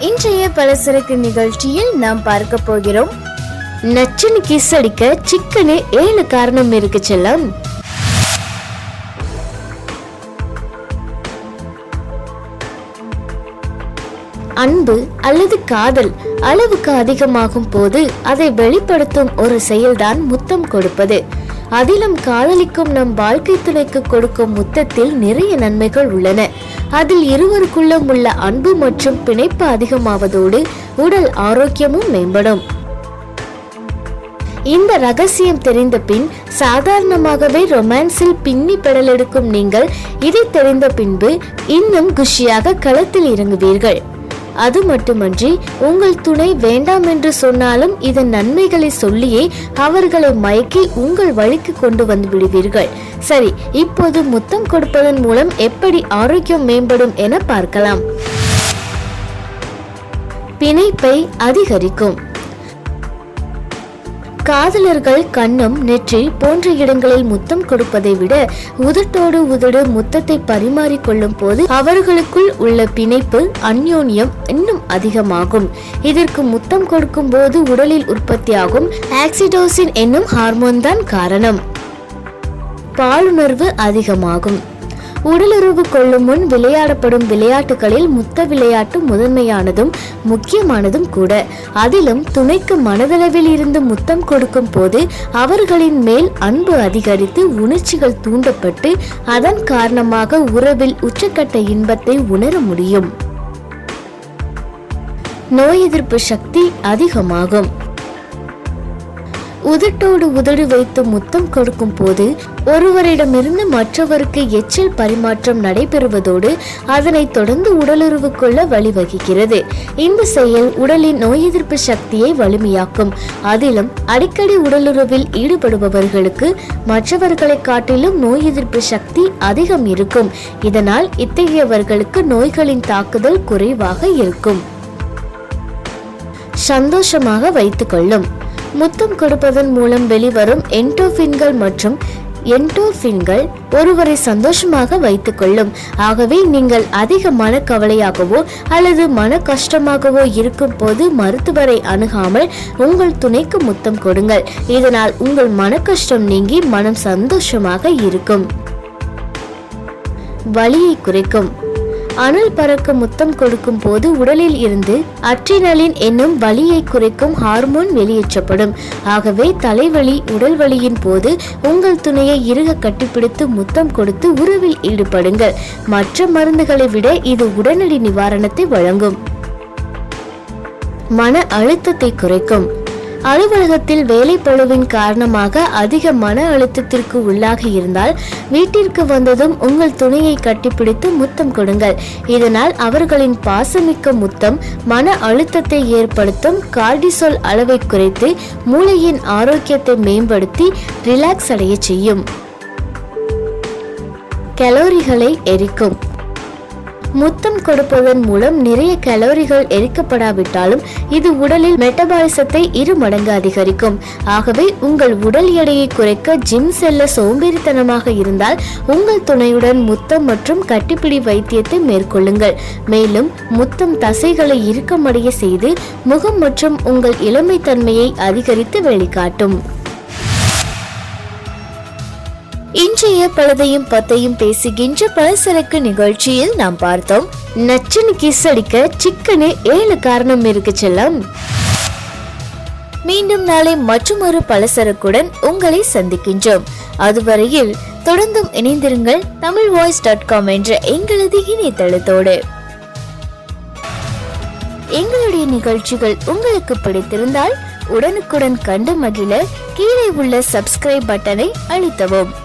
இன்றைய பலசரக்கு நிகழ்ச்சியில் நாம் பார்க்க போகிறோம். நச்சுன்னு கிஸ் அடிக்க சிக்கனு ஏழு காரணம் இருக்கு செல்லம். அன்பு அல்லது காதல் அளவுக்கு அதிகமாகும் போது அதை வெளிப்படுத்தும் ஒரு செயல்தான் முத்தம் கொடுப்பது. அதிலும் காதலிக்கும் நம் வாழ்க்கை துணைக்கு கொடுக்கும் முத்தத்தில் நிறைய நன்மைகள் உள்ளன. அதில் இருவருக்குள்ளும் உள்ள அன்பு மற்றும் பிணைப்பு அதிகமாவதோடு உடல் ஆரோக்கியமும் மேம்படும். இந்த ரகசியம் தெரிந்த பின் சாதாரணமாகவே ரொமான்ஸில் பின்னி பெடலெடுக்கும் நீங்கள் இதை தெரிந்த பின்பு இன்னும் குஷியாக களத்தில் இறங்குவீர்கள். அது மட்டுமன்றி உங்கள் துணை வேண்டாம் என்று சொன்னாலும் இதன் நன்மைகளை சொல்லியே அவர்களை மயக்கி உங்கள் வழிக்கு கொண்டு வந்து விடுவீர்கள். சரி இப்போது முத்தம் கொடுப்பதன் மூலம் எப்படி ஆரோக்கியம் மேம்படும் என பார்க்கலாம். பிணைப்பை அதிகரிக்கும். காதலர்கள் கண்ணம் நெற்றி போன்ற இடங்களில் முத்தம் கொடுப்பதை விட உதட்டோடு உதடு முத்தத்தை பரிமாறிக்கொள்ளும் போது அவர்களுக்குள் உள்ள பிணைப்பு அந்யோன்யம் இன்னும் அதிகமாகும். இதற்கு முத்தம் கொடுக்கும் போது உடலில் உற்பத்தியாகும் ஆக்சிடோசின் என்னும் ஹார்மோன் தான் காரணம். பாலுணர்வு அதிகமாகும். உடலுறவு கொள்ளும் முன் விளையாடப்படும் விளையாட்டுகளில் முத்த விளையாட்டு முதன்மையானதும் முக்கியமானதும் கூட. அதிலும் துணைக்கு மனதளவில் இருந்து முத்தம் கொடுக்கும் போது அவர்களின் மேல் அன்பு அதிகரித்து உணர்ச்சிகள் தூண்டப்பட்டு அதன் காரணமாக உறவில் உச்சக்கட்ட இன்பத்தை உணர முடியும். நோய் எதிர்ப்பு சக்தி அதிகமாகும். உதட்டோடு உதடு வைத்து முத்தம் கொடுக்கும் போது ஒருவரிடமிருந்து மற்றவருக்கு எச்சில் பரிமாற்றம் நடைபெறுவதோடு அதனை தொடர்ந்து உடலுறவு கொள்ள வழிவகுக்கிறது. இந்த செயல் உடலின் நோய் எதிர்ப்பு சக்தியை வலிமையாக்கும். அதிலும் அடிக்கடி உடலுறவில் ஈடுபடுபவர்களுக்கு மற்றவர்களை காட்டிலும் நோய் எதிர்ப்பு சக்தி அதிகம் இருக்கும். இதனால் இத்தகையவர்களுக்கு நோய்களின் தாக்குதல் குறைவாக இருக்கும். சந்தோஷமாக வைத்துக்கொள்ளும் முத்தம் கொடுப்பதன் மூலம் வெளிவரும் என்டோஃபின்கள் மற்றும் என்டோஃபின்கள் ஒருவரை சந்தோஷமாக வைத்துக்கொள்ளும். ஆகவே நீங்கள் அதிக மனக்கவலையாகவோ அல்லது மன கஷ்டமாகவோ இருக்கும் போது மருத்துவரை அணுகாமல் உங்கள் துணைக்கு முத்தம் கொடுங்கள். இதனால் உங்கள் மன கஷ்டம் நீங்கி மனம் சந்தோஷமாக இருக்கும். வலியை குறைக்கும். அனல் பறக்க முத்தம் கொடுக்கும் போது உடலில் இருந்து அட்ரினலின் என்னும் வலியை குறைக்கும் ஹார்மோன் வெளியேற்றப்படும். ஆகவே தலைவலி உடல் வலியின் போது உங்கள் துணையை இறுக கட்டிப்பிடித்து முத்தம் கொடுத்து உறவில் ஈடுபடுங்கள். மற்ற மருந்துகளை விட இது உடனடி நிவாரணத்தை வழங்கும். மன அழுத்தத்தை குறைக்கும். அலுவலகத்தில் வேலைப்பளுவின் காரணமாக அதிக மன அழுத்தத்திற்கு உள்ளாக இருந்தால் வீட்டிற்கு வந்ததும் உங்கள் துணையை கட்டிப்பிடித்து முத்தம் கொடுங்கள். இதனால் அவர்களின் பாசமிக்க முத்தம் மன அழுத்தத்தை ஏற்படுத்தும் கார்டிசோல் அளவை குறைத்து மூளையின் ஆரோக்கியத்தை மேம்படுத்தி ரிலாக்ஸ் அடைய செய்யும். கலோரிகளை எரிக்கும். முத்தம் கொடுப்பதன் மூலம் நிறைய கலோரிகள் எரிக்கப்படாவிட்டாலும் இது உடலில் மெட்டபாலிசத்தை இரு மடங்கு அதிகரிக்கும். ஆகவே உங்கள் உடல் எடையை குறைக்க ஜிம் செல்ல சோம்பேறித்தனமாக இருந்தால் உங்கள் துணையுடன் முத்தம் மற்றும் கட்டிப்பிடி வைத்தியத்தை மேற்கொள்ளுங்கள். மேலும் முத்தம் தசைகளை இறுக்கமடைய செய்து முகம் மற்றும் உங்கள் இளமைத்தன்மையை அதிகரித்து வெளிக்காட்டும். இன்றைய பழதையும் பத்தையும் பேசுகின்ற பழசரக்கு நிகழ்ச்சியில் நாம் பார்த்தோம். நச்சுன்னு கிஸ் அடிக்க சிக்கனு ஏழு காரணம் இருக்கு செல்லம். மீண்டும் நாளை மற்றொரு பலசரக்குடன் உங்களை சந்திக்கின்றோம். அதுவரையில் தொடர்ந்தும் இணைந்திருங்கள் தமிழ் வாய்ஸ் டாட் காம் என்ற எங்களது இணையதளத்தோடு. எங்களுடைய நிகழ்ச்சிகள் உங்களுக்கு பிடித்திருந்தால் உடனுக்குடன் கண்டு மகிழ கீழே உள்ள சப்ஸ்கிரைப் பட்டனை அழுத்தவும்.